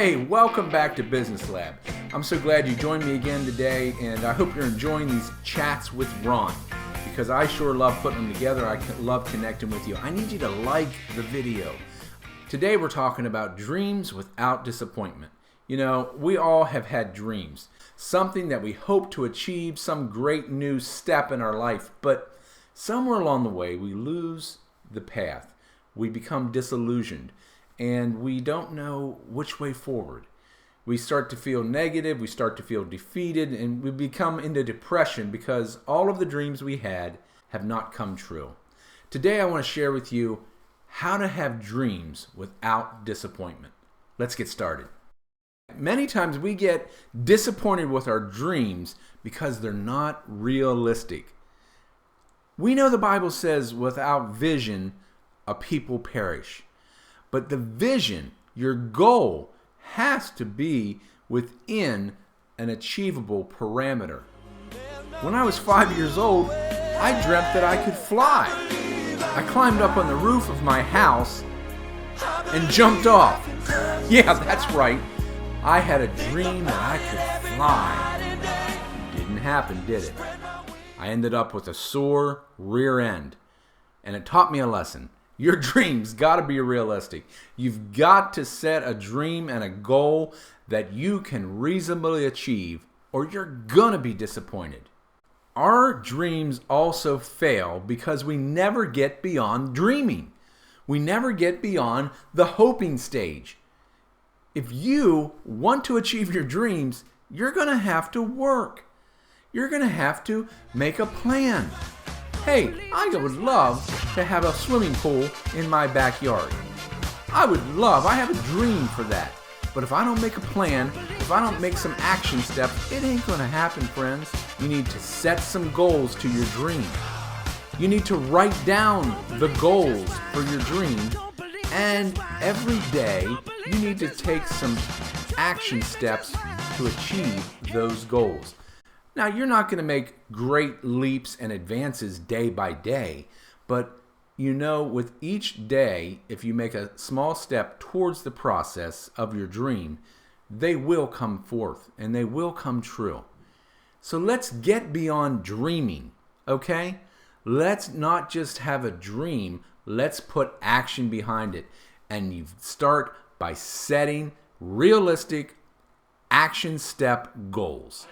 Hey, welcome back to Business Lab. I'm so glad you joined me again today, and I hope you're enjoying these chats with Ron because I sure love putting them together. I love connecting with you. I need you to like the video. Today, we're talking about dreams without disappointment. You know, we all have had dreams, something that we hope to achieve, some great new step in our life, but somewhere along the way, we lose the path. We become disillusioned and we don't know which way forward. We start to feel negative, we start to feel defeated, and we become into depression because all of the dreams we had have not come true. Today, I want to share with you how to have dreams without disappointment. Let's get started. Many times we get disappointed with our dreams because they're not realistic. We know the Bible says, without vision, a people perish. But the vision, your goal, has to be within an achievable parameter. When I was five years old, I dreamt that I could fly. I climbed up on the roof of my house and jumped off. Yeah, that's right. I had a dream that I could fly. Didn't happen, did it? I ended up with a sore rear end. And it taught me a lesson. Your dreams got to be realistic. You've got to set a dream and a goal that you can reasonably achieve, or you're going to be disappointed. Our dreams also fail because we never get beyond dreaming. We never get beyond the hoping stage. If you want to achieve your dreams, you're going to have to work. You're going to have to make a plan. Hey, I would love to have a swimming pool in my backyard. I would love, I have a dream for that. But if I don't make a plan, if I don't make some action steps, it ain't gonna happen, friends. You need to set some goals to your dream. You need to write down the goals for your dream. And every day, you need to take some action steps to achieve those goals. Now, you're not going to make great leaps and advances day by day, but you know, with each day, if you make a small step towards the process of your dream, they will come forth and they will come true. So let's get beyond dreaming, okay? Let's not just have a dream, let's put action behind it. And you start by setting realistic action step goals.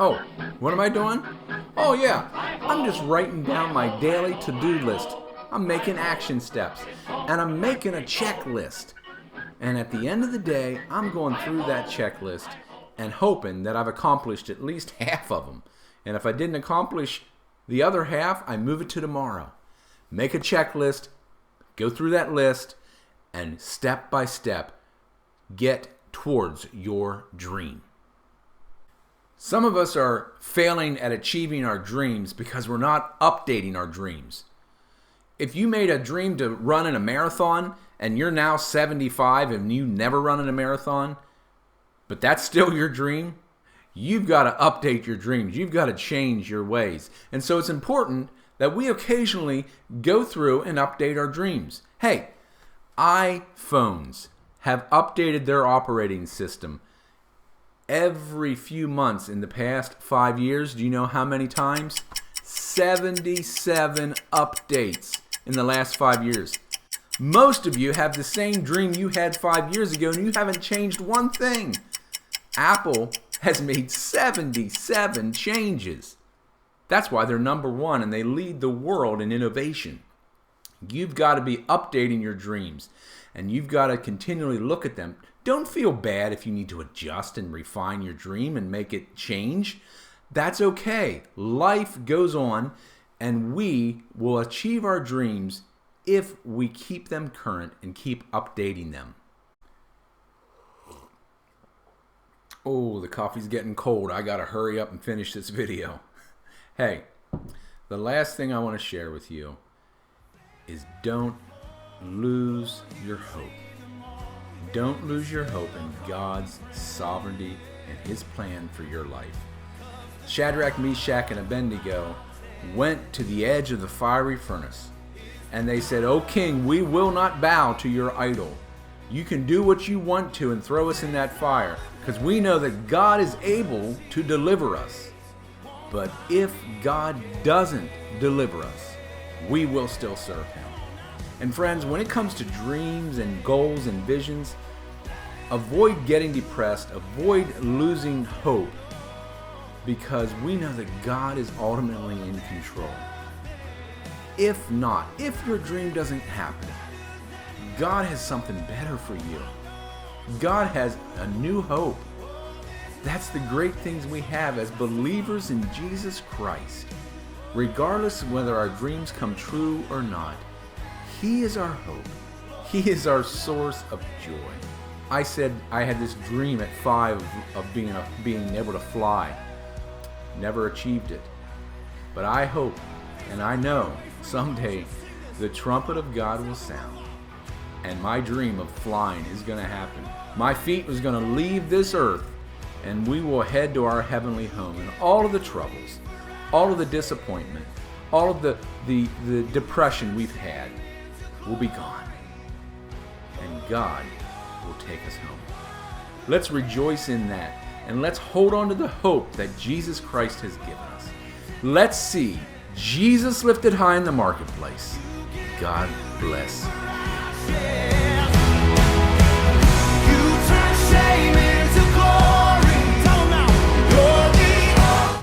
Oh, what am I doing? Oh, yeah, I'm just writing down my daily to do list. I'm making action steps and I'm making a checklist. And at the end of the day, I'm going through that checklist and hoping that I've accomplished at least half of them. And if I didn't accomplish the other half, I move it to tomorrow. Make a checklist, go through that list, and step by step get towards your dream. Some of us are failing at achieving our dreams because we're not updating our dreams. If you made a dream to run in a marathon and you're now 75 and you never run in a marathon, but that's still your dream, you've got to update your dreams. You've got to change your ways. And so it's important that we occasionally go through and update our dreams. Hey, iPhones have updated their operating system every few months in the past five years. Do you know how many times? 77 updates in the last five years. Most of you have the same dream you had five years ago and you haven't changed one thing. Apple has made 77 changes. That's why they're number one and they lead the world in innovation. You've got to be updating your dreams and you've got to continually look at them. Don't feel bad if you need to adjust and refine your dream and make it change. That's okay. Life goes on, and we will achieve our dreams if we keep them current and keep updating them. Oh, the coffee's getting cold. I gotta hurry up and finish this video. Hey, the last thing I want to share with you is don't lose your hope. Don't lose your hope in God's sovereignty and His plan for your life. Shadrach, Meshach, and Abednego went to the edge of the fiery furnace. And they said, O king, we will not bow to your idol. You can do what you want to and throw us in that fire, because we know that God is able to deliver us. But if God doesn't deliver us, we will still serve him. And friends, when it comes to dreams and goals and visions, avoid getting depressed, avoid losing hope, because we know that God is ultimately in control. If not, if your dream doesn't happen, God has something better for you. God has a new hope. That's the great things we have as believers in Jesus Christ. Regardless of whether our dreams come true or not, He is our hope. He is our source of joy. I said I had this dream at five of being, a, being able to fly. Never achieved it. But I hope and I know someday the trumpet of God will sound and my dream of flying is going to happen. My feet was going to leave this earth and we will head to our heavenly home and all of the troubles, all of the disappointment, all of the, the, the depression we've had will be gone. And God will take us home. Let's rejoice in that and let's hold on to the hope that Jesus Christ has given us. Let's see Jesus lifted high in the marketplace. God bless.